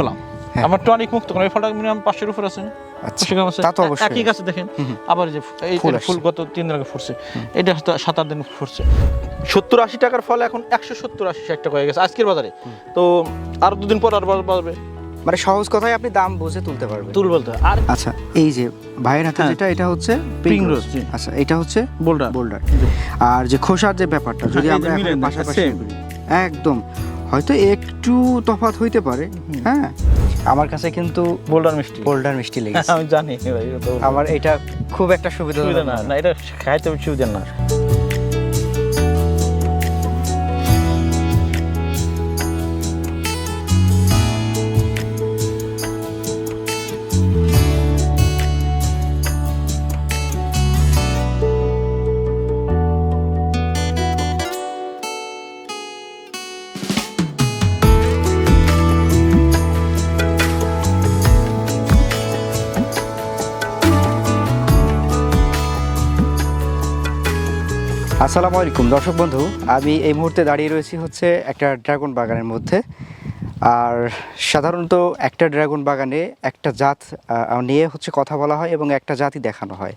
পেলাম। হ্যাঁ। আমার টনিক মুক্ত এই ফলটা মিনিমাম পাঁচশোর উপর আছে। না আচ্ছা। একই গাছে দেখেন। আবার যে এই ফুল গত তিন দিন আগে ফুটছে। এটা হয়তো সাত আট দিন ফুটছে। সত্তর আশি টাকার ফল এখন একশো সত্তর আশি ষাট টাকা হয়ে গেছে আজকের বাজারে। তো আর দুদিন পর আর বাড়বে। মানে সহজ কথায় আপনি দাম বুঝে তুলতে পারবেন। তুল বলতে আর আচ্ছা এই যে ভাইয়ের হাতে হ্যাঁ। যেটা এটা হচ্ছে rose। rose, আচ্ছা এটা হচ্ছে বোল্ডার বোল্ডার আর যে খোসার যে ব্যাপারটা যদি হ্যাঁ, আমরা পাশাপাশি একদম। হয়তো একটু তফাত হইতে পারে হ্যাঁ? আমার কাছে কিন্তু বোল্ডার মিষ্টি। বোল্ডার মিষ্টি লেগেছে। আমি জানি ভাই আমার এটা খুব একটা সুবিধা সুবিধা না। না এটা খাইতে সুবিধা না। আসসালামু আলাইকুম। দর্শক বন্ধু, আমি এই মুহূর্তে দাঁড়িয়ে রয়েছি হচ্ছে একটা ড্রাগন বাগানের মধ্যে। আর সাধারণত একটা ড্রাগন বাগানে একটা জাত নিয়ে হচ্ছে কথা বলা হয় এবং একটা জাতই দেখানো হয়।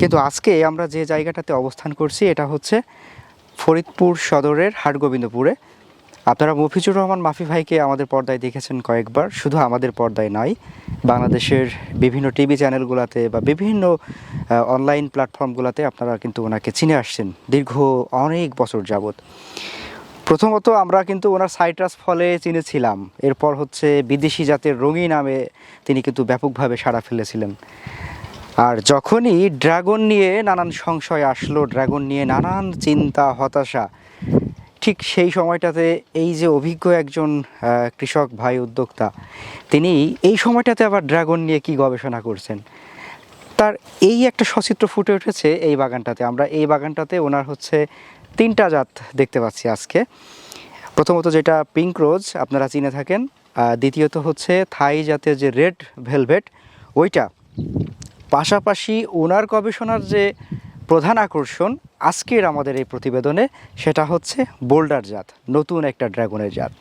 কিন্তু আজকে আমরা যে জায়গাটাতে অবস্থান করছি, এটা হচ্ছে ফরিদপুর সদরের হাটগোবিন্দপুরে। আপনারা মফিজুর রহমান মাফি ভাইকে আমাদের পর্দায় দেখেছেন কয়েকবার, শুধু আমাদের পর্দায় নয়, বাংলাদেশের বিভিন্ন টিভি চ্যানেলগুলোতে বা বিভিন্ন অনলাইন প্ল্যাটফর্মগুলোতে আপনারা কিন্তু ওনাকে চিনে আসছেন দীর্ঘ অনেক বছর যাবত প্রথমত আমরা কিন্তু ওনার সাইট্রাস ফলে চিনেছিলাম, এরপর হচ্ছে বিদেশি জাতের রঙি নামে তিনি কিন্তু ব্যাপকভাবে সাড়া ফেলেছিলেন। আর যখনই ড্রাগন নিয়ে নানান সংশয় আসলো, ড্রাগন নিয়ে নানান চিন্তা, হতাশা ঠিক সেই সময়টাতে এই যে অভিজ্ঞ একজন কৃষক ভাই উদ্যোক্তা, তিনি এই সময়টাতে আবার ড্রাগন নিয়ে কি গবেষণা করছেন? তার এই একটা সচিত্র ফুটে উঠেছে এই বাগানটাতে। আমরা এই বাগানটাতে ওনার হচ্ছে তিনটা জাত দেখতে পাচ্ছি আজকে। প্রথমত যেটা পিঙ্ক রোজ আপনারা চিনে থাকেন। দ্বিতীয়ত হচ্ছে থাই জাতের যে রেড ভেলভেট ওইটা। পাশাপাশি ওনার গবেষণার যে প্রধান আকর্ষণ আজকের আমাদের এই প্রতিবেদনে সেটা হচ্ছে বোল্ডার জাত, নতুন একটা ড্রাগনের জাত।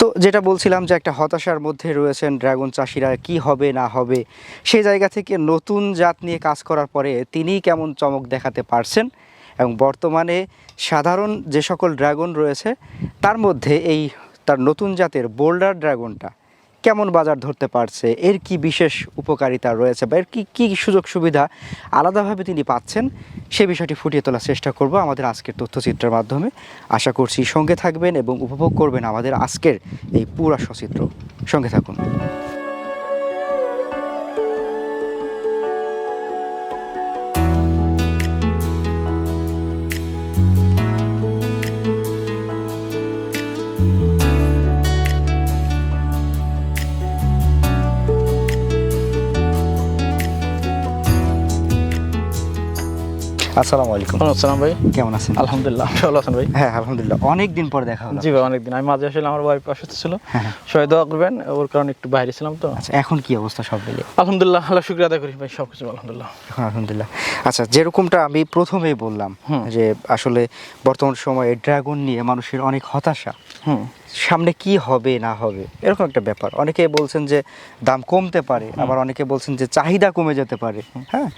তো যেটা বলছিলাম যে একটা হতাশার মধ্যে রয়েছেন ড্রাগন চাষিরা, কি হবে, না হবে সেই জায়গা থেকে নতুন জাত নিয়ে কাজ করার পরে তিনি কেমন চমক দেখাতে পারছেন এবং বর্তমানে সাধারণ যে সকল ড্রাগন রয়েছে, তার মধ্যে এই তার নতুন জাতের বোল্ডার ড্রাগনটা কেমন বাজার ধরতে পারছে? এর কি বিশেষ উপকারিতা রয়েছে বা এর কি, কী সুযোগ সুবিধা আলাদাভাবে তিনি পাচ্ছেন? সে বিষয়টি ফুটিয়ে তোলার চেষ্টা করব আমাদের আজকের তথ্যচিত্রের মাধ্যমে। আশা করছি সঙ্গে থাকবেন এবং উপভোগ করবেন আমাদের আজকের এই পুরা সচিত্র। সঙ্গে থাকুন। আসসালামু আলাইকুম। আসসালাম ভাই। কেমন আছেন? আলহামদুলিল্লাহ ভালো আছেন ভাই? হ্যাঁ আলহামদুলিল্লাহ। অনেক দিন পর দেখা হলো। জি ভাই অনেকদিন। আমি মাঝে আসলে আমার ওয়াইফ অসুস্থ ছিল। হ্যাঁ। সবাই দোয়া করবেন ওর কারণে একটু বাইরে ছিলাম তো। আচ্ছা এখন কি অবস্থা সব মিলে আলহামদুলিল্লাহ আল্লাহ শুক্রিয়া আদায় করি ভাই সব কিছু আলহামদুলিল্লাহ আলহামদুলিল্লাহ। আচ্ছা যেরকমটা আমি প্রথমেই বললাম যে আসলে বর্তমান সময়ে ড্রাগন নিয়ে মানুষের অনেক হতাশা। হুম। সামনে কি হবে না হবে এরকম একটা ব্যাপার। অনেকে বলছেন যে দাম কমতে পারে আবার অনেকে বলছেন যে চাহিদা কমে যেতে পারে হ্যাঁ?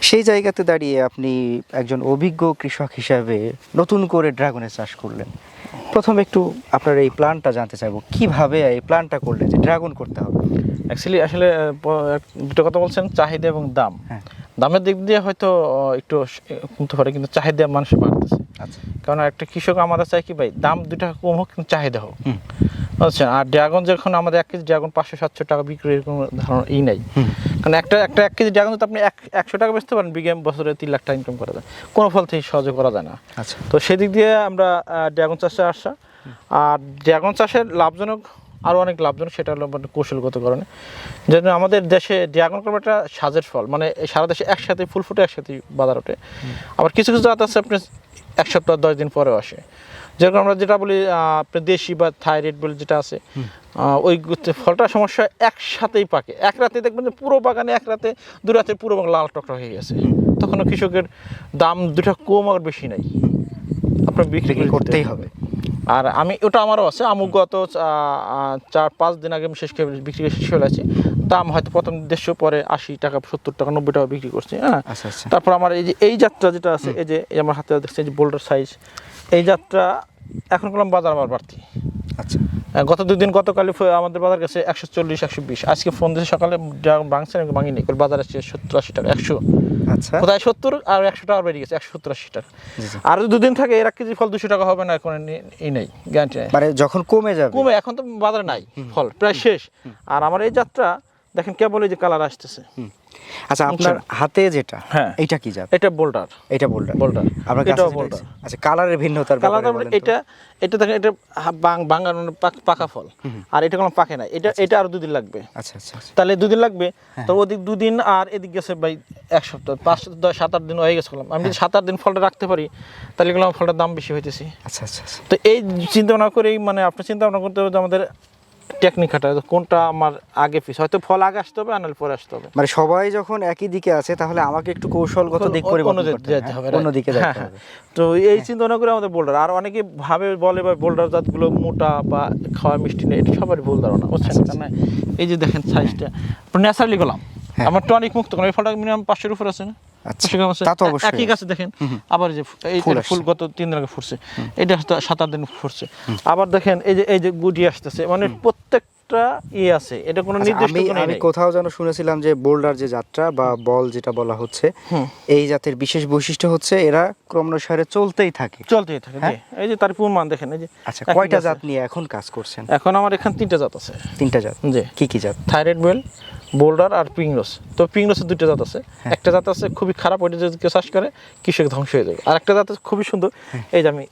সেই জায়গাতে দাঁড়িয়ে আপনি একজন অভিজ্ঞ কৃষক হিসাবে নতুন করে ড্রাগনের চাষ করলেন। প্রথমে একটু আপনার এই প্ল্যানটা জানতে চাইব কীভাবে এই প্ল্যানটা করলেন যে ড্রাগন করতে হবে? অ্যাকচুয়ালি আসলে দুটো কথা বলছেন চাহিদা এবং দাম। হ্যাঁ। দামের দিক দিয়ে হয়তো একটু কমতে পারে কিন্তু চাহিদা মানুষের বাড়তেছে। আচ্ছা। কারণ একটা কৃষক আমাদের চাই কি ভাই দাম দুই টাকা কম হোক কিন্তু চাহিদা হোক। বুঝছেন? আর ড্রাগন যখন আমাদের এক কেজি ড্রাগন পাঁচশো সাতশো টাকা বিক্রি এরকম ধারণা ই নাই। কারণ একটা একটা এক কেজি ড্রাগন তো আপনি এক একশো টাকা বেচতে পারেন বিঘে বছরে তিন লাখ টাকা ইনকাম করা যায়। কোনো ফল থেকে সহজে করা যায় না। আচ্ছা। তো সেদিক দিয়ে আমরা ড্রাগন চাষে আসা। আর ড্রাগন চাষের লাভজনক আরও অনেক লাভজনক সেটা হলো মানে কৌশলগত কারণে। যেন আমাদের দেশে ড্রাগন একটা সাজের ফল মানে সারা দেশে একসাথে ফুল ফুটে একসাথে বাজার ওঠে। আবার কিছু কিছু জাত আছে আপনার এক সপ্তাহ দশ দিন পরেও আসে। যেরকম আমরা যেটা বলি দেশি বা থাইরয়েড বলে যেটা আছে ওই ফলটা সমস্যা একসাথেই পাকে। এক রাতে দেখবেন যে পুরো বাগানে এক রাতে দু রাতে পুরো বাগান লাল টকটা হয়ে গেছে। তখন কৃষকের দাম দুটা কম আর বেশি নাই। আপনার বিক্রি করতেই হবে। আর আমি ওটা আমারও আছে। আমি গত চার পাঁচ দিন আগে আমি শেষ করে বিক্রি শেষ আছি। দাম হয়তো প্রথম দেড়শো পরে আশি টাকা সত্তর টাকা নব্বই টাকা বিক্রি করছি হ্যাঁ? আচ্ছা আচ্ছা। তারপর আমার এই যে এই যাত্রা যেটা আছে এই যে এই আমার হাতে দেখছি যে বোল্ডার সাইজ এই যাত্রা এখন করলাম বাজার আমার বাড়তি। আচ্ছা। গত দুদিন গতকালই আমাদের বাজার কাছে একশো চল্লিশ একশো বিশ। আজকে ফোন দিয়েছে সকালে ভাঙছে আমি ভাঙিনি। বাজার আসছে সত্তর আশি টাকা একশো। আচ্ছা। কোথায়? সত্তর আর একশো টাকা বেড়ে গেছে একশো সত্তর আশি টাকা। আর দুদিন থাকে এর এক কেজি ফল দুশো টাকা হবে না এখন এই নেই গ্যারান্টি নেই। মানে যখন কমে যাবে। কমে এখন তো বাজারে নাই ফল প্রায় শেষ। আর আমার এই যাত্রা দেখেন কেবল এই যে কালার আসতেছে। আচ্ছা আপনার হাতে যেটা হ্যাঁ। এইটা কি জাত? এটা বোল্ডার এটা বোল্ডার বোল্ডার আপনার এটাও বোল্ডার আচ্ছা কালারের ভিন্নতার কালার এটা এটা দেখেন এটা হা- বাং- বাঙ্গার মানে পাক- পাকা ফল। আর এটা কোনো পাকে নাই এটা এটা আরও দুদিন লাগবে। আচ্ছা আচ্ছা আচ্ছা। তাহলে দুদিন লাগবে। হ্যাঁ। তো ওদিক দুদিন আর এদিক গেছে ভাই এক সপ্তাহ। পাঁচ দশ সাত আট দিন হয়ে গেছে বললাম। আমি যদি সাত আট দিন ফলটা রাখতে পারি তাহলে এগুলো আমার ফলটার দাম বেশি হইতেছি। আচ্ছা আচ্ছা আচ্ছা। তো এই চিন্তা ভাবনা করেই মানে আপনি চিন্তা ভাবনা করতে হবে যে আমাদের টেকনিক খাটা কোনটা আমার আগে পিস হয়তো ফল আগে আসতে হবে আনাল পরে আসতে হবে। মানে সবাই যখন একই দিকে আছে তাহলে আমাকে একটু কৌশলগত দিক পরিবর্তন করতে হবে হবে অন্য দিকে হ্যাঁ, যেতে হ্যাঁ। হবে। তো এই চিন্তা না করে আমাদের বোল্ডার আর অনেকে ভাবে বলে বা বোল্ডার জাতগুলো মোটা বা খাওয়া মিষ্টি নেই এটা সবারই ভুল ধারণা বুঝছেন? এই যে দেখেন সাইজটা ন্যাচারালি গলাম। হ্যাঁ। আমার টনিক মুক্ত কারণ এই ফলটা মিনিমাম পাঁচশোর উপর আছে না? একই গাছে দেখেন আবার এই যে এই ফুল গত তিন দিন আগে ফুটছে। এটা সাত আট দিন ফুটছে। আবার দেখেন এই যে এই যে গুটি আসতেছে মানে প্রত্যেকটা আছে। এটা কোনো নির্দিষ্ট আমি কোনো আমি নেই। কোথাও যেন শুনেছিলাম যে বোল্ডার যে যাত্রা বা বল যেটা বলা হচ্ছে এই জাতের বিশেষ বৈশিষ্ট্য হচ্ছে এরা ক্রমানুসারে চলতেই থাকে। চলতেই থাকে জি। এই যে তার প্রমাণ দেখেন এই যে আচ্ছা কয়টা জাত নিয়ে এখন কাজ করছেন? এখন আমার এখানে তিনটা জাত আছে। তিনটা জাত। জি। কি কি জাত? থাইরয়েড বেল বোল্ডার আর পিংরস তো পিংরসের দুইটা জাত আছে। হ্যাঁ। একটা জাত আছে খুবই খারাপ ওইটা যদি কেউ চাষ করে কৃষক ধ্বংস হয়ে যাবে। আর একটা জাত আছে খুবই সুন্দর হ্যাঁ। এই যে আমি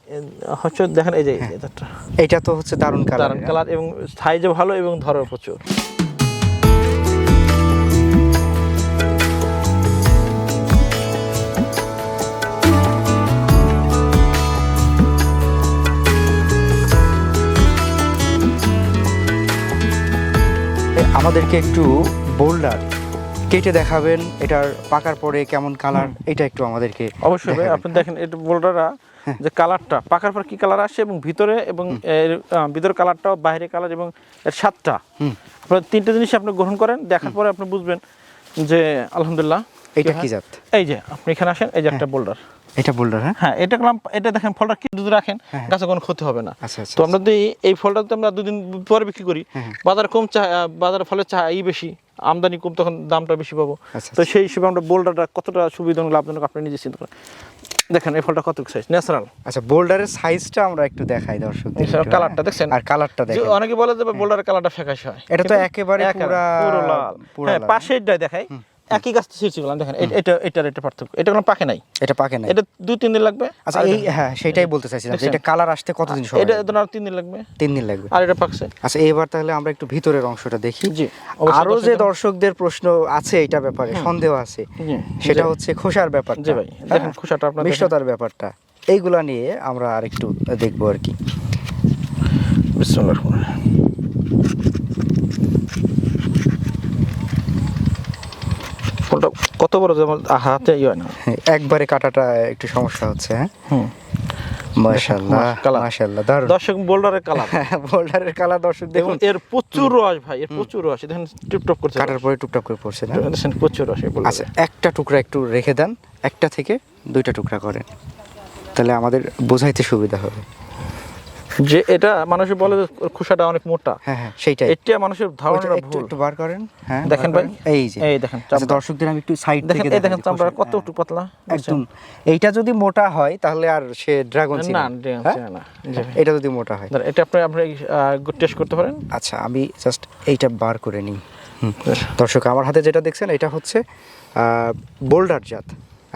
হচ্ছে দেখেন এই যে এই যে জাতটা। এইটা তো হচ্ছে দারুণ কালার দারুণ কালার এবং সাইজও ভালো এবং ধরো প্রচুর। আমাদেরকে একটু বোল্ডার কেটে দেখাবেন এটার পাকার পরে কেমন কালার এটা একটু আমাদেরকে অবশ্যই ভাই আপনি দেখেন এটা বোল্ডাররা যে কালারটা পাকার পর কি কালার আসে এবং ভিতরে এবং এর ভিতরে কালারটা কালারটাও বাইরে কালার এবং এর স্বাদটা। আপনার তিনটে জিনিস আপনি গ্রহণ করেন দেখার পরে আপনি বুঝবেন যে আলহামদুলিল্লাহ এটা কি জাত? এই যে আপনি এখানে আসেন এই যে একটা বোল্ডার এটা বোল্ডার হ্যাঁ? হ্যাঁ এটা করলাম এটা দেখেন ফলটা কি যদি রাখেন গাছে কোনো ক্ষতি হবে না। আচ্ছা আচ্ছা তো আমরা যদি এই ফলটা যদি আমরা দুদিন পরে বিক্রি করি হ্যাঁ, বাজার কম বাজারে ফলের বেশি আমদানি কম তখন দামটা বেশি পাবো। আচ্ছা, তো সেই হিসেবে আমরা বোল্ডারটা কতটা সুবিধাজনক লাভজনক আপনি নিজে চিন্তা করেন। দেখেন এই ফলটা কত সাইজ ন্যাচারাল আচ্ছা বোল্ডারের সাইজটা আমরা একটু দেখাই একটু, কালারটা হ্যাঁ? দেখছেন? আর কালারটা দেখেন। অনেকে বলে যে বোল্ডারের কালারটা ফ্যাকাশে হয়। এটা তো একেবারে পুরো লাল। পুরা হ্যাঁ লাল। পাশের ডাই দেখাই একই গাছ তো ছিঁড়ছি বললাম দেখেন এটা এটার এটা পার্থক্য। এটা কোনো পাকে নাই। এটা পাকে নাই। এটা দু তিন দিন লাগবে। আচ্ছা এই হ্যাঁ সেটাই বলতে চাইছিলাম যে এটা কালার আসতে কতদিন সময় এটা? ধরুন তিন দিন লাগবে। তিন দিন লাগবে। আর এটা পাকছে আচ্ছা এবার তাহলে আমরা একটু ভিতরের অংশটা দেখি। জি, আরও যে দর্শকদের- প্রশ্ন আছে এটা ব্যাপারে সন্দেহ আছে। সেটা হচ্ছে খোসার ব্যাপার জি ভাই, দেখেন খোসাটা আপনার মিষ্টতার ব্যাপারটা। এইগুলা নিয়ে আমরা আর একটু দেখব আর কি। বিসমিল্লাহির রহমানির রহিম। ফলটা কত বড় যেমন হাতে ইয়ে হয় না? হ্যাঁ, একবারে কাটাটা একটু সমস্যা হচ্ছে হ্যাঁ? হুম। দর্শক বোল্ডারের কালার বোল্ডারের কালার দর্শক দেখুন এর প্রচুর রস ভাই এর প্রচুর রস। এই দেখেন টিপটপ করছে। কাটার পরে টুকটাক করে পড়ছে না? প্রচুর রস আচ্ছা একটা টুকরা একটু রেখে দেন একটা থেকে দুইটা টুকরা করেন। তাহলে আমাদের বোঝাইতে সুবিধা হবে। যে এটা মানুষে বলে যে খোসাটা অনেক মোটা। হ্যাঁ হ্যাঁ সেইটাই। এটা মানুষের একটু ভুল। একটু বার করেন হ্যাঁ দেখেন ভাই। এই যে। এই দেখেন আচ্ছা দর্শকদের আমি একটু সাইড দেখেন থেকে এই দেখেন চামড়া খোসা- কত হ্যাঁ, একটু পাতলা একদম। এইটা যদি মোটা হয় তাহলে আর সে ড্রাগন না না। না। এটা যদি মোটা হয়। এটা আপনি আপনি টেস্ট করতে পারেন। আচ্ছা আমি জাস্ট এইটা বার করে নিই। দর্শক আমার হাতে যেটা দেখছেন এটা হচ্ছে বোল্ডার জাত।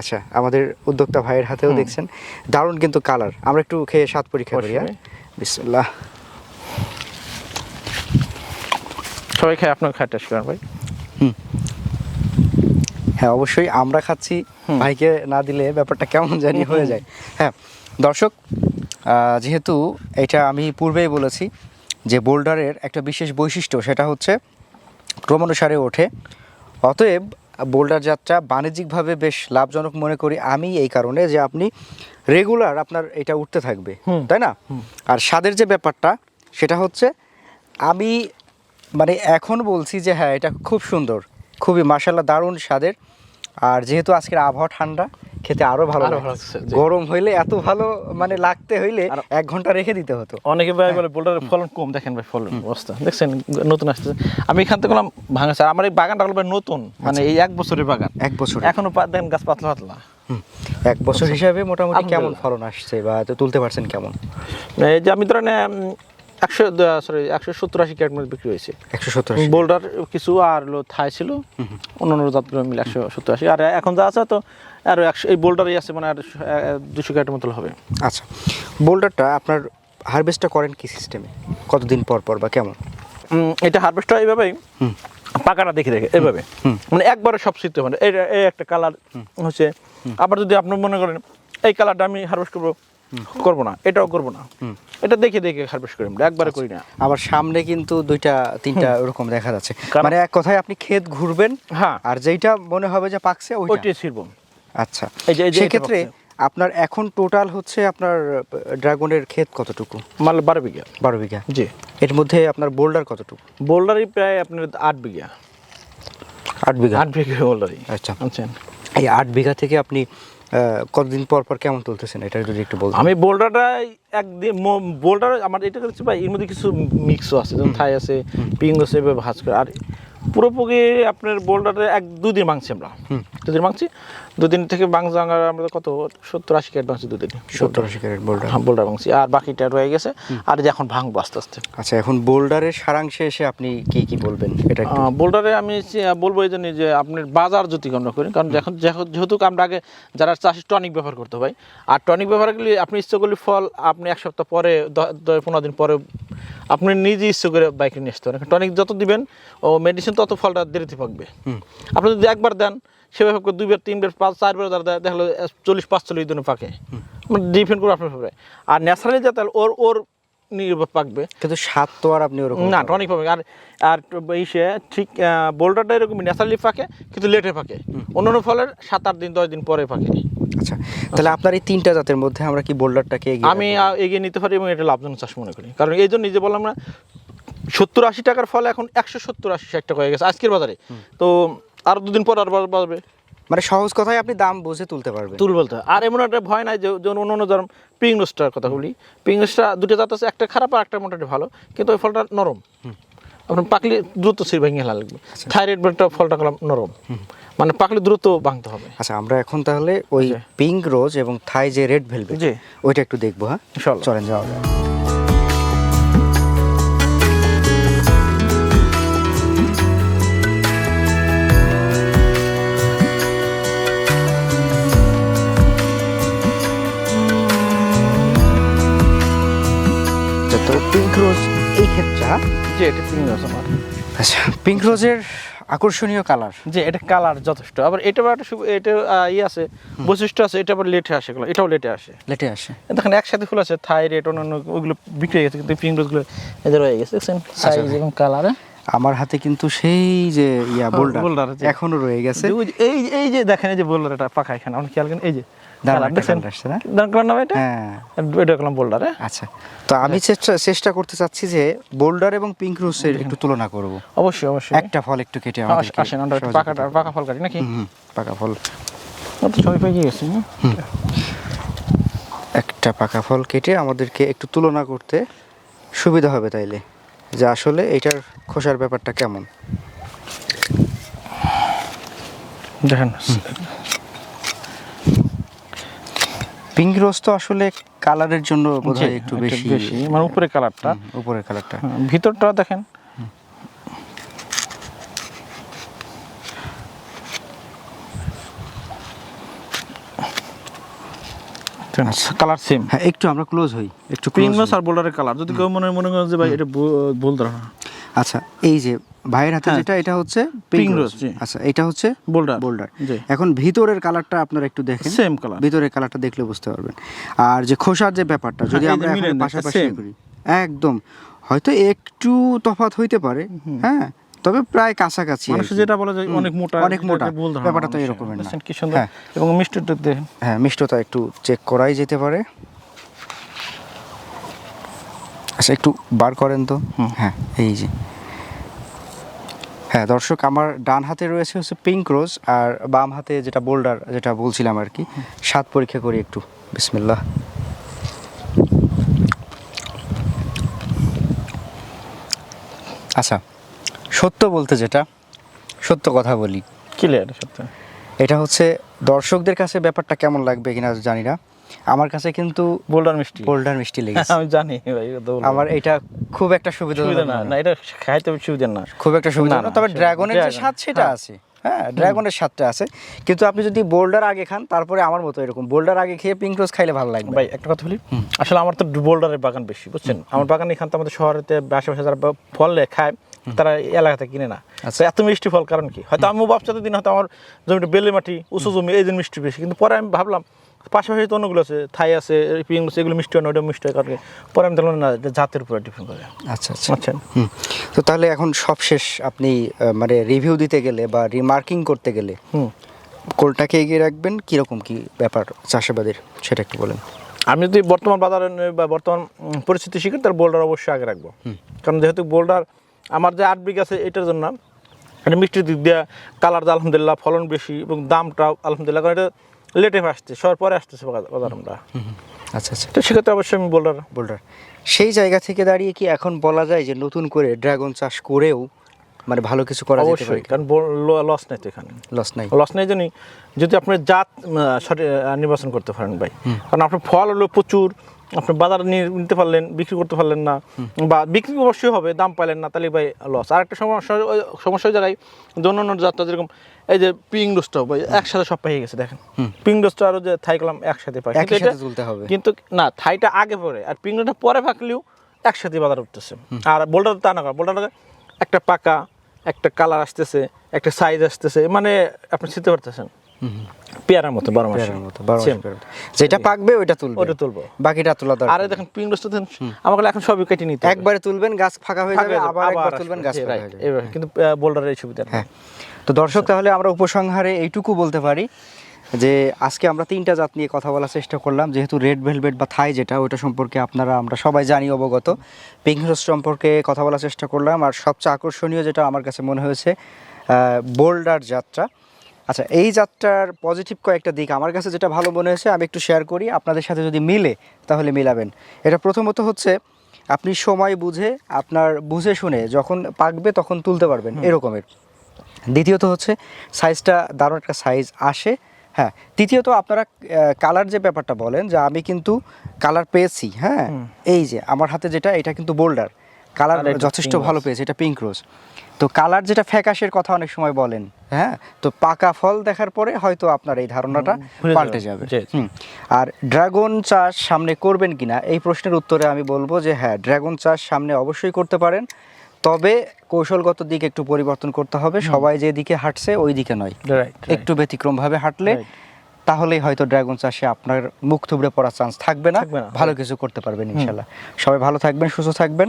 আচ্ছা আমাদের উদ্যোক্তা ভাইয়ের হাতেও দেখছেন। দারুণ কিন্তু কালার। আমরা একটু খেয়ে স্বাদ পরীক্ষা করি হ্যাঁ? বিসমিল্লাহ। সবাই খায় আপনার খায় টেস্ট করেন ভাই। হ্যাঁ অবশ্যই আমরা খাচ্ছি। ভাইকে না দিলে ব্যাপারটা কেমন জানি হয়ে যায়। হ্যাঁ দর্শক যেহেতু এটা আমি পূর্বেই বলেছি যে বোল্ডারের একটা বিশেষ বৈশিষ্ট্য সেটা হচ্ছে ক্রমানুসারে ওঠে। অতএব বোল্ডার যাত্রা বাণিজ্যিকভাবে বেশ লাভজনক মনে করি আমি এই কারণে যে আপনি রেগুলার আপনার এটা উঠতে থাকবে তাই না? আর স্বাদের যে ব্যাপারটা সেটা হচ্ছে আমি মানে এখন বলছি যে হ্যাঁ এটা খুব সুন্দর খুবই মাসাল্লাহ দারুণ স্বাদের। আর যেহেতু আজকের আবহাওয়া ঠান্ডা খেতে আরও ভালো। গরম হইলে এত ভালো মানে লাগতে হইলে এক ঘণ্টা রেখে দিতে হতো। অনেকে ভাই বলে বোল্ডারের ফলন কম দেখেন ভাই ফলন অবস্থা। দেখছেন নতুন আসছে। আমি এখান থেকে বললাম ভাঙাছে আর আমার এই বাগানটা ভাই নতুন মানে এই এক বছরের বাগান। এক বছর এখনও দেখেন গাছ পাতলা পাতলা। এক বছর হিসাবে মোটামুটি কেমন ফলন আসছে বা তো তুলতে পারছেন কেমন? এই যে আমি ধরেন একশো সরি একশো সত্তর আশি ক্যারেট বিক্রি হয়েছে। একশো সত্তর বোল্ডার কিছু আর হলো থাই ছিল। অন্যান্য জাতগুলো মিলে একশো সত্তর আশি। আর এখন যা আছে তো আরও একশো এই বোল্ডারই আছে মানে আর দুশো ক্যারেটের মতো হবে। আচ্ছা বোল্ডারটা আপনার হারভেস্টটা করেন কি সিস্টেমে কতদিন পর পর বা কেমন? এটা হারভেস্টটা এইভাবেই পাকাটা দেখে দেখে এভাবে। মানে একবারে সব শীত মানে এই এই একটা কালার হচ্ছে। আবার যদি আপনি মনে করেন এই কালারটা আমি হারভেস্ট করব করব না এটাও করব না। হুম। এটা দেখে দেখে হারভেস্ট করি আমরা একবারে করি না। আবার সামনে কিন্তু দুইটা তিনটা ওরকম দেখা যাচ্ছে। মানে এক কথায় আপনি ক্ষেত ঘুরবেন হ্যাঁ। আর যেইটা মনে হবে যে পাকছে ওইটা। ওইটাই ছিড়বো। আচ্ছা। সেক্ষেত্রে আপনার এখন টোটাল হচ্ছে আপনার ড্রাগনের ক্ষেত কতটুকু? মাল বারো বিঘা। বারো বিঘা। জি। এর মধ্যে আপনার বোল্ডার কতটুকু? বোল্ডারই প্রায় আপনার আট বিঘা। আট বিঘা? আট বিঘা বোল্ডারই আচ্ছা। আচ্ছা এই আট বিঘা থেকে আপনি কতদিন পর পর কেমন তুলতেছেন? এটা যদি একটু বলতেন। আমি বোল্ডারটা একদিন বোল্ডার আমার এটা হচ্ছে ভাই এর মধ্যে কিছু মিক্সও আছে যেমন থাই আছে পিং আছে এভাবে ভাজ করে। আর পুরোপুরি আপনার বোল্ডারে এক দুদিন মাংছি আমরা। দুদিন মাংছি দুদিন থেকে মাংস আমরা কত? সত্তর আশি ক্যারেট মাংছি দুদিন। সত্তর আশি ক্যারেট বোল্ডার। হ্যাঁ বোল্ডার মাংছি আর বাকিটা রয়ে গেছে। আর যে এখন ভাঙবো আস্তে আস্তে। আচ্ছা এখন বোল্ডারের সারাংশে এসে আপনি কি কি বলবেন? এটা বোল্ডারে আমি বলব এই জন্য যে আপনার বাজার যদি আমরা করি কারণ যখন- যেহেতু আমরা আগে যারা চাষি টনিক ব্যবহার করতে হয় আর টনিক ব্যবহার করলে আপনি ইচ্ছে করলে ফল আপনি এক সপ্তাহ পরে পনেরো দিন পরে আপনি নিজে ইচ্ছে করে বাইকে নিয়ে আসতে পারেন। টনিক যত দিবেন ও মেডিসিন তত ফলটা দেরিতে পাকবে। আপনি যদি একবার দেন সেভাবে দুইবার তিনবার পাঁচ চারবার দ্বারা দেখল চল্লিশ পাঁচচল্লিশ দিনে পাকে মানে ডিপেন্ড করে আপনার হবে আর ন্যাচারালি যা তাহলে ওর ওর নির্ভর পাকবে। কিন্তু স্বাদ তো আর আপনি ওরকম না টনিক পাবে। আর আর ইসে ঠিক বোল্ডারটা এরকম ন্যাচারালি পাকে কিন্তু লেটে পাকে অন্যান্য ফলের সাত আট দিন দশ দিন পরে পাকে আচ্ছা তাহলে আপনার এই তিনটা জাতের মধ্যে আমরা কি বোল্ডারটাকে আমি এগিয়ে নিতে পারি এবং এটা লাভজনক চাষ মনে করি। কারণ এই জন্য নিজে বললাম না সত্তর আশি টাকার ফলে এখন একশো সত্তর আশি ষাট টাকা হয়ে গেছে আজকের বাজারে। তো আর দুদিন পর আর বাড়- বাড়বে। মানে সহজ কথায় আপনি দাম বুঝে তুলতে পারবেন। তুল বলতে। আর এমন একটা ভয় নাই যে যেমন অন্য অন্য ধরুন পিং রোস্টার কথা বলি পিং রোস্টার দুটো জাত আছে একটা খারাপ আর একটা মোটামুটি ভালো কিন্তু ওই ফলটা নরম। আপনার পাকলে দ্রুত সির ভেঙে হেলা লাগবে। থাইরয়েড বেলটা ফলটা করলাম নরম। মানে পাকলে দ্রুত ভাঙতে হবে। আচ্ছা আমরা এখন তাহলে ওই পিঙ্ক রোজ এবং থাই যে রেড ভেলভেট। ওইটা একটু দেখব হ্যাঁ। চলেন যাওয়া যাক। যে এটা পিঙ্ক রোজ আমার। আচ্ছা পিঙ্ক রোজের আকর্ষণীয় কালার যে এটা কালার যথেষ্ট আবার এটা আবার একটা এটা ইয়ে আছে বৈশিষ্ট্য আছে এটা আবার লেটে আসে এগুলো এটাও লেটে আসে। লেটে আসে। দেখেন একসাথে ফুল আছে থাই রেট অন্যান্য ওগুলো বিক্রি হয়ে গেছে কিন্তু পিঙ্ক রোজগুলো এদের হয়ে গেছে দেখছেন? সাইজ এবং কালারে আমার হাতে কিন্তু সেই যে ইয়া বোল্ডার boulder, জি। এখনও রয়ে গেছে। এই এই যে দেখেন এই যে বোল্ডার এটা পাকা এখানে আপনি খেয়াল করেন এই যে হ্যাঁ। বোল্ডার হ্যাঁ? আচ্ছা তো আমি চেষ্টা চেষ্টা করতে চাচ্ছি যে বোল্ডার এবং পিঙ্ক একটু তুলনা করব। অবশ্যই অবশ্যই। একটা ফল একটু কেটে আসেন পাকাটা পাকা ফল কাটি নাকি? পাকা ফল। ছবি পেয়ে গেছি? একটা পাকা ফল কেটে আমাদেরকে একটু তুলনা করতে সুবিধা হবে তাইলে। যে আসলে এটার খোসার ব্যাপারটা কেমন? দেখেন পিঙ্ক রোজ তো আসলে কালারের জন্য বোধহয় একটু বেশি মানে উপরে কালারটা। উপরে উপরের কালারটা। ভিতরটা দেখেন কালার সেম হ্যাঁ একটু আমরা ক্লোজ হই একটু হই। আর বোল্ডারের কালার যদি কেউ মনে মনে করেন যে ভাই এটা ভুল- ধারণা। আচ্ছা এই যে ভাইয়ের হাতে হ্যাঁ। যেটা এটা হচ্ছে পিঙ্ক রোজ আচ্ছা এটা হচ্ছে বোল্ডার বোল্ডার এখন ভিতরের কালারটা আপনারা একটু দেখেন। সেম কালার ভিতরের কালারটা দেখলে বুঝতে পারবেন। আর যে খোসার যে ব্যাপারটা যদি হ্যাঁ, আমরা এখন পাশাপাশি করি একদম। হয়তো একটু তফাৎ হইতে পারে হ্যাঁ? তবে প্রায় কাছাকাছি মানুষ যেটা বলে যে হুম, অনেক মোটা অনেক মোটা। ব্যাপারটা তো। এরকমের না। কি সুন্দর? হ্যাঁ। এবং মিষ্টিটা দেখেন হ্যাঁ মিষ্টতা একটু চেক করাই যেতে পারে। আচ্ছা একটু বার করেন তো। হ্যাঁ এই যে। হ্যাঁ দর্শক আমার ডান হাতে রয়েছে হচ্ছে পিঙ্ক রোজ আর বাম হাতে যেটা বোল্ডার যেটা বলছিলাম আর কি স্বাদ পরীক্ষা করি একটু। বিসমিল্লাহ। আচ্ছা সত্য বলতে যেটা সত্য কথা বলি। ক্লিয়ার সত্যি। এটা হচ্ছে দর্শকদের কাছে ব্যাপারটা কেমন লাগবে কিনা জানি না। আমার কাছে কিন্তু বোল্ডার মিষ্টি। বোল্ডার মিষ্টি লেগেছে। আমি জানি ভাই। আমার এটা খুব একটা সুবিধা না। না এটা খাইতে সুবিধা না। খুব একটা সুবিধা না, তবে ড্রাগনের যে স্বাদ সেটা হ্যাঁ। আছে। হ্যাঁ ড্রাগনের স্বাদটা আছে। কিন্তু আপনি যদি বোল্ডার আগে খান তারপরে আমার মতো এরকম। বোল্ডার আগে খেয়ে পিঙ্ক রোজ খাইলে ভালো লাগবে। ভাই একটা কথা বলি। আসলে আমার তো বোল্ডারের বাগান বেশি বুঝছেন? আমার বাগান এখান তো আমাদের শহরেতে আশেপাশে যারা ফল খায় তারা এই এলাকাতে কিনে না। আচ্ছা। এত মিষ্টি ফল কারণ কি? হয়তো আমি ব্যবসাতে দিন হয়তো আমার জমিটা বেলে মাটি উঁচু জমি এই দিন মিষ্টি বেশি। কিন্তু পরে আমি ভাবলাম পাশাপাশি তো অন্যগুলো আছে থাই আছে পিং আছে এগুলো মিষ্টি হয় না ওটা মিষ্টি হয় কারণ পরে আমি দেখলাম না জাতের উপরে ডিপেন্ড করে। আচ্ছা আচ্ছা। আচ্ছা হুম। তো তাহলে এখন সবশেষ আপনি মানে রিভিউ দিতে গেলে বা রিমার্কিং করতে গেলে হুম। কোলটাকে এগিয়ে রাখবেন? কীরকম কি ব্যাপার চাষাবাদের? সেটা একটু বলেন। আমি যদি বর্তমান বাজারে বা বর্তমান পরিস্থিতি শিখি তার বোল্ডার অবশ্যই আগে রাখব। কারণ যেহেতু বোল্ডার আমার যে আট বিঘা আছে এটার জন্য এটা মিষ্টির দিক দিয়ে কালার আলহামদুলিল্লাহ ফলন বেশি এবং দামটাও আলহামদুলিল্লাহ কারণ এটা লেটে আসছে সবার পরে আসতেছে বাজার আমরা আচ্ছা আচ্ছা। তো সেক্ষেত্রে অবশ্যই আমি বোল্ডার বোল্ডার সেই জায়গা থেকে দাঁড়িয়ে কি এখন বলা যায় যে নতুন করে ড্রাগন চাষ করেও মানে ভালো কিছু করা যেতে পারে? অবশ্যই কারণ লস নাই তো এখানে। লস নাই। লস নেই জন্যই যদি আপনি জাত নির্বাচন করতে পারেন ভাই। কারণ আপনার ফল হলো প্রচুর আপনি বাজারে নিয়ে নিতে পারলেন বিক্রি করতে পারলেন না বা বিক্রি অবশ্যই হবে দাম পাইলেন না তাহলে ভাই লস আর একটা সমস্যা সমস্যা ওই জায়গায় যে অন্য অন্য যেরকম এই যে পিং ডোজটাও ভাই একসাথে সব পেয়ে গেছে দেখেন। পিং ডোজটা আরও যে থাই কলাম একসাথে পাই কিন্তু তুলতে হবে। কিন্তু না থাইটা আগে পরে আর পিং ডোজটা পরে পাকলেও একসাথে বাজার উঠতেছে। আর বোল্ডার তা না বোল্ডার একটা পাকা একটা কালার আসতেছে একটা সাইজ আসতেছে মানে আপনি চিনতে পারতেছেন। পেয়ারার মতো বারো মাসে। যেটা পাকবে ওইটা তুলবে। ওটা তুলবো। বাকিটা তোলা দরকার আরে দেখেন পিং আমাকে এখন সবই কেটে নিতে একবারে তুলবেন গাছ ফাঁকা হয়ে যাবে আবার একবার তুলবেন গাছ ফাঁকা হয়ে যাবে। কিন্তু বোল্ডারের এই সুবিধা হ্যাঁ। তো দর্শক তাহলে আমরা উপসংহারে এইটুকু বলতে পারি যে আজকে আমরা তিনটা জাত নিয়ে কথা বলার চেষ্টা করলাম। যেহেতু রেড ভেলভেট বা থাই যেটা ওইটা সম্পর্কে আপনারা আমরা সবাই জানি অবগত। পিঙ্ক রোজ সম্পর্কে কথা বলার চেষ্টা করলাম। আর সবচেয়ে আকর্ষণীয় যেটা আমার কাছে মনে হয়েছে বোল্ডার যাত্রা। আচ্ছা এই যাত্রার পজিটিভ কয়েকটা দিক। আমার কাছে যেটা ভালো মনে হয়েছে আমি একটু শেয়ার করি। আপনাদের সাথে যদি মিলে তাহলে মিলাবেন। এটা প্রথমত হচ্ছে আপনি সময় বুঝে আপনার বুঝে শুনে যখন পাকবে তখন তুলতে পারবেন এরকমের। দ্বিতীয়ত হচ্ছে সাইজটা দারুণ একটা সাইজ আসে। হ্যাঁ তৃতীয়ত আপনারা কালার যে ব্যাপারটা বলেন যে আমি কিন্তু কালার পেয়েছি হ্যাঁ? এই যে আমার হাতে যেটা এটা কিন্তু বোল্ডার কালার আর যথেষ্ট ভালো পেয়েছে এটা পিঙ্ক রোজ তো কালার যেটা ফ্যাকাশের কথা অনেক সময় বলেন হ্যাঁ? তো পাকা ফল দেখার পরে হয়তো আপনার এই ধারণাটা পাল্টে যাবে। আর ড্রাগন চাষ সামনে করবেন কিনা এই প্রশ্নের উত্তরে আমি বলব যে হ্যাঁ ড্রাগন চাষ সামনে অবশ্যই করতে পারেন। তবে কৌশলগত দিক একটু পরিবর্তন করতে হবে। সবাই যেদিকে হাঁটছে ওই দিকে নয়. একটু ব্যতিক্রমভাবে হাঁটলে. তাহলেই হয়তো ড্রাগন চাষে আপনার মুখ থুবড়ে পড়ার চান্স থাকবে না। ভালো কিছু করতে পারবেন ইনশাল্লাহ। সবাই ভালো থাকবেন সুস্থ থাকবেন।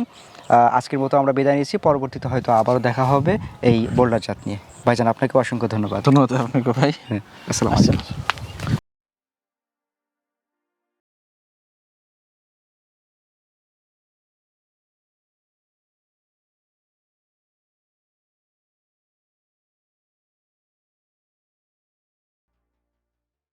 আজকের মতো আমরা বিদায় নিয়েছি। পরবর্তীতে হয়তো আবারও দেখা হবে এই বোল্ডার জাত নিয়ে। ভাইজান আপনাকে অসংখ্য ধন্যবাদ। ধন্যবাদ আপনাকে ভাই। আসসালাম আসসালাম আলাইকুম। আচ্ছা